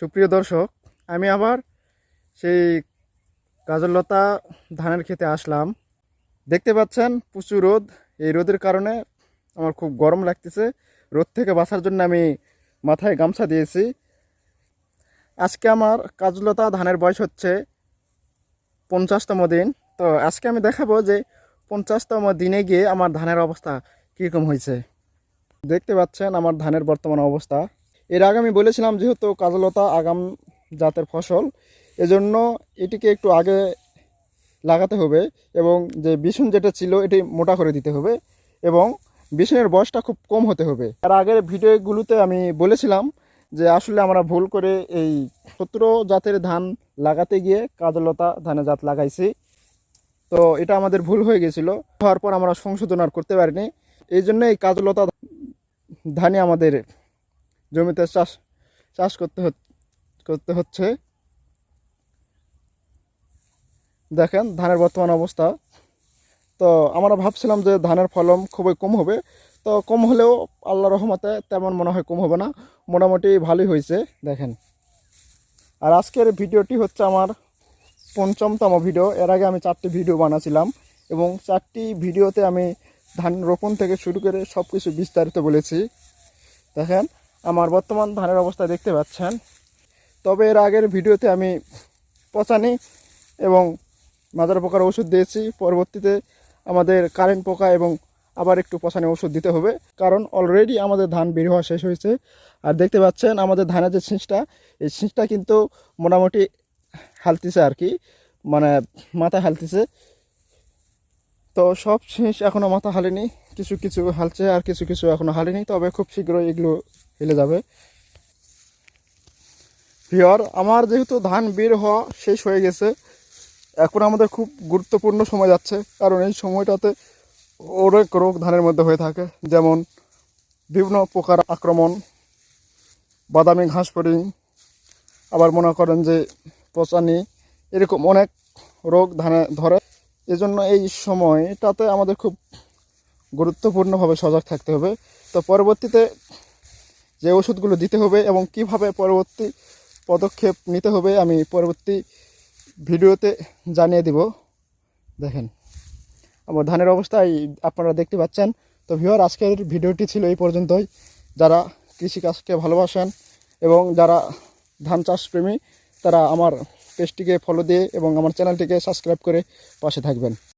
সুপ্রিয় দর্শক, আমি আবার সেই গাজরলতা ধানের খেতে আসলাম। দেখতে পাচ্ছেন প্রচুর রোদ। এই রোদের কারণে আমার খুব গরম লাগতেছে। রোদ থেকে বাঁচার জন্য আমি মাথায় গামছা দিয়েছি। আজকে আমার কাজলতা ধানের বয়স হচ্ছে পঞ্চাশতম দিন। তো আজকে আমি দেখাবো যে পঞ্চাশতম দিনে গিয়ে আমার ধানের অবস্থা কীরকম হয়েছে। দেখতে পাচ্ছেন আমার ধানের বর্তমান অবস্থা। এর আগে আমি বলেছিলাম যেহেতু কাজলতা আগাম জাতের ফসল, এজন্য এটিকে একটু আগে লাগাতে হবে এবং যে বিছুন যেটা ছিল এটি মোটা করে দিতে হবে এবং বিছুনের বয়সটা খুব কম হতে হবে। আর আগের ভিডিওগুলোতে আমি বলেছিলাম যে আসলে আমরা ভুল করে এই সতেরো জাতের ধান লাগাতে গিয়ে কাজলতা ধানের জাত লাগাইছি। তো এটা আমাদের ভুল হয়ে গেছিল। হওয়ার পর আমরা সংশোধন আর করতে পারিনি। এই জন্য এই কাজলতা ধানই আমাদের জমিতে চাষ চাষ করতে করতে হচ্ছে। দেখেন ধানের বর্তমান অবস্থা। তো আমরা ভাবছিলাম যে ধানের ফলন খুবই কম হবে। তো কম হলেও আল্লাহ রহমতে তেমন মনে হয় কম হবে না। মোটামুটি ভালোই হয়েছে, দেখেন। আর আজকের ভিডিওটি হচ্ছে আমার পঞ্চমতম ভিডিও। এর আগে আমি চারটি ভিডিও বানাছিলাম এবং চারটি ভিডিওতে আমি ধান রোপণ থেকে শুরু করে সব কিছু বিস্তারিত বলেছি। দেখেন আমার বর্তমান ধানের অবস্থা দেখতে পাচ্ছেন। তবে এর আগের ভিডিওতে আমি পচানি এবং মাদার পোকার ওষুধ দিয়েছি। পরবর্তীতে আমাদের কারেন্ট পোকা এবং আবার একটু পচানি ওষুধ দিতে হবে। কারণ অলরেডি আমাদের ধান বের হওয়া শেষ হয়েছে। আর দেখতে পাচ্ছেন আমাদের ধানের যে ছিঁচটা এই ছিঁচটা কিন্তু মোটামুটি হালতিছে আর কি। মানে মাথা হালতিছে। তো সব ছিঁচ এখনও মাথা হালেনি। কিছু কিছু হালছে আর কিছু কিছু এখনও হালেনি। তবে খুব শীঘ্রই এগুলো হেলে যাবে। পিওর আমার যেহেতু ধান বের হওয়া শেষ হয়ে গেছে, এখন আমাদের খুব গুরুত্বপূর্ণ সময় যাচ্ছে, কারণ এই সময়টাতে অনেক রোগ ধানের মধ্যে হয়ে থাকে, যেমন বিভিন্ন প্রকার আক্রমণ, বাদামি ঘাস ফড়িং আবার মনে করেন যে পচানি, এরকম অনেক রোগ ধানে ধরে। এজন্য এই সময়টাতে আমাদের খুব গুরুত্বপূর্ণভাবে সজাগ থাকতে হবে। তো পরবর্তীতে যে ওষুধগুলো দিতে হবে এবং কীভাবে পরবর্তী পদক্ষেপ নিতে হবে আমি পরবর্তী ভিডিওতে জানিয়ে দিব। দেখেন, আমার ধানের অবস্থায় আপনারা দেখতে পাচ্ছেন। তো ভিওর আজকের ভিডিওটি ছিল এই পর্যন্তই। যারা কৃষিকাজকে ভালোবাসেন এবং যারা ধান চাষ প্রেমী, তারা আমার পেজটিকে ফলো দিয়ে এবং আমার চ্যানেলটিকে সাবস্ক্রাইব করে পাশে থাকবেন।